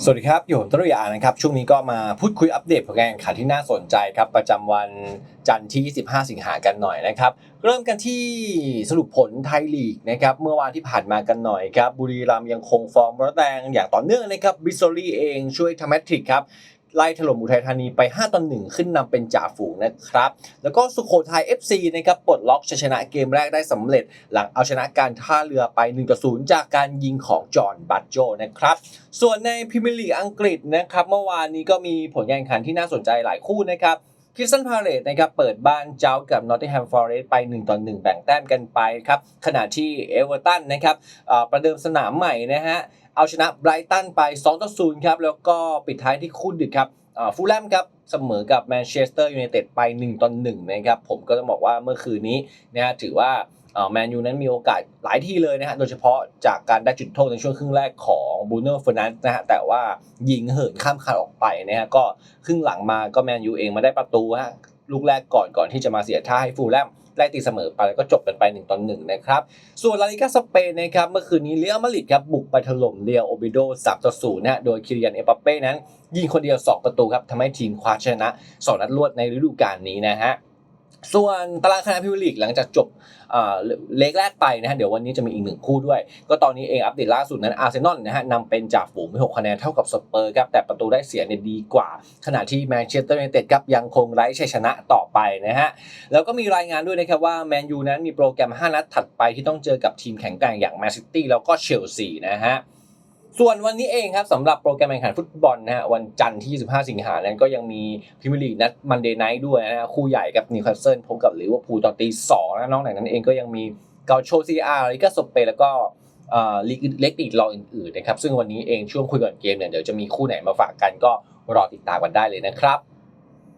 สวัสดีครับ อยู่ผมตรุยานะครับ ช่วงนี้ก็มาพูดคุยอัปเดตผลงารแข่งขันที่น่าสนใจครับ ประจำวันจันทร์ที่ 25 สิงหากันหน่อยนะครับ เริ่มกันที่สรุปผลไทยลีกนะครับ เมื่อวานที่ผ่านมากันหน่อยครับ บุรีรัมย์ยังคงฟอร์มร้อนแรงอย่างต่อเนื่องนะครับ บิสโซลี่เองช่วยทำแมตทริกครับ ไล่ถล่มอุทัยธานีไป 5ต่อ1ขึ้นนำเป็นจ่าฝูงนะครับ แล้วก็สุโขทัย FC นะครับปลดล็อกชัยชนะเกมแรกได้สำเร็จ หลังเอาชนะการท่าเรือไป1ต่อ0จากการยิงของจอห์นบัตโจนะครับ ส่วนในพรีเมียร์ลีกอังกฤษนะครับเมื่อวานนี้ก็มีผลการแข่งขันที่น่าสนใจหลายคู่นะครับ คริสตันพาเลตนะครับเปิดบ้านเจ้ากับนอตติงแฮมฟอร์เรสต์ไป1ต่อ1แบ่งแต้มกันไปครับขณะที่เอเวอร์ตันนะครับประเดิมสนามใหม่นะฮะเอาชนะไบรตันไป2ต่อ0ครับแล้วก็ปิดท้ายที่คู่ดึกครับฟูลแลมครับเสมอกับแมนเชสเตอร์ยูไนเต็ดไป1ต่อ1นะครับผมก็ต้องบอกว่าเมื่อคืนนี้นะฮะถือว่า แมนยูนั้นมีโอกาสหลายที่เลยนะฮะ โดยเฉพาะจากการได้จุดโทษในช่วงครึ่งแรกของบูเนอร์เฟอร์นันนะฮะ แต่ว่ายิงเหินข้ามคานออกไปนะฮะ ก็ครึ่งหลังมาก็แมนยูเองมาได้ประตูฮะ ลูกแรกก่อนก่อนที่จะมาเสียท่าให้ฟูลแลมไล่ตีเสมอไปแล้วก็จบกันไป1ต่อ1นะครับ ส่วนลาลิกาสเปนนะครับเมื่อคืนนี้เรียมาริดครับบุกไปถล่มเรียลโอบิโด3ต่อ0นะฮะโดยคิริยันเอปัปเป้นั้น ยิงคนเดียว 2 ประตูครับทำให้ทีมคว้าชนะ 2 นัดรวดในฤดูกาลนี้นะฮะ ส่วนตารางคะแนนพรีเมียร์ลีกหลังจากจบเลกแรกไปนะฮะเดี๋ยววันนี้จะมีอีกหนึ่งคู่ด้วย ก็ตอนนี้เองอัปเดตล่าสุดนั้นอาร์เซนอลนะฮะนำเป็นจ่าฝูงมี6คะแนนเท่ากับสเปอร์ครับแต่ประตูได้เสียเนี่ยดีกว่า ขณะที่แมนเชสเตอร์ยูไนเต็ดครับยังคงไร้ชัยชนะต่อไปนะฮะแล้วก็มีรายงานด้วยนะครับว่าแมนยูนั้นมีโปรแกรม 5 นัดถัดไปที่ต้องเจอกับทีมแข็งแกร่งอย่างแมนซิตี้แล้วก็เชลซีนะฮะ ส่วนวันนี้เองครับสำหรับโปรแกรมแข่งขันฟุตบอลนะฮะวันจันทร์ที่ 25 สิงหานั้นก็ยังมีพรีเมียร์ลีกนัดมันเดย์ไนท์ด้วยนะฮะคู่ใหญ่กับนิวคาสเซิลพบกับลิเวอร์พูลตอนตีสองนะนอกจากนั้นเองก็ยังมีเกาโชซีอาร์ลิกาสเปนแล้วก็ลีกเล็กอีกรองอื่นๆนะครับซึ่งวันนี้เองช่วงคุยก่อนเกมเนี่ยเดี๋ยวจะมีคู่ไหนมาฝากกันก็รอติดตามกันได้เลยนะครับ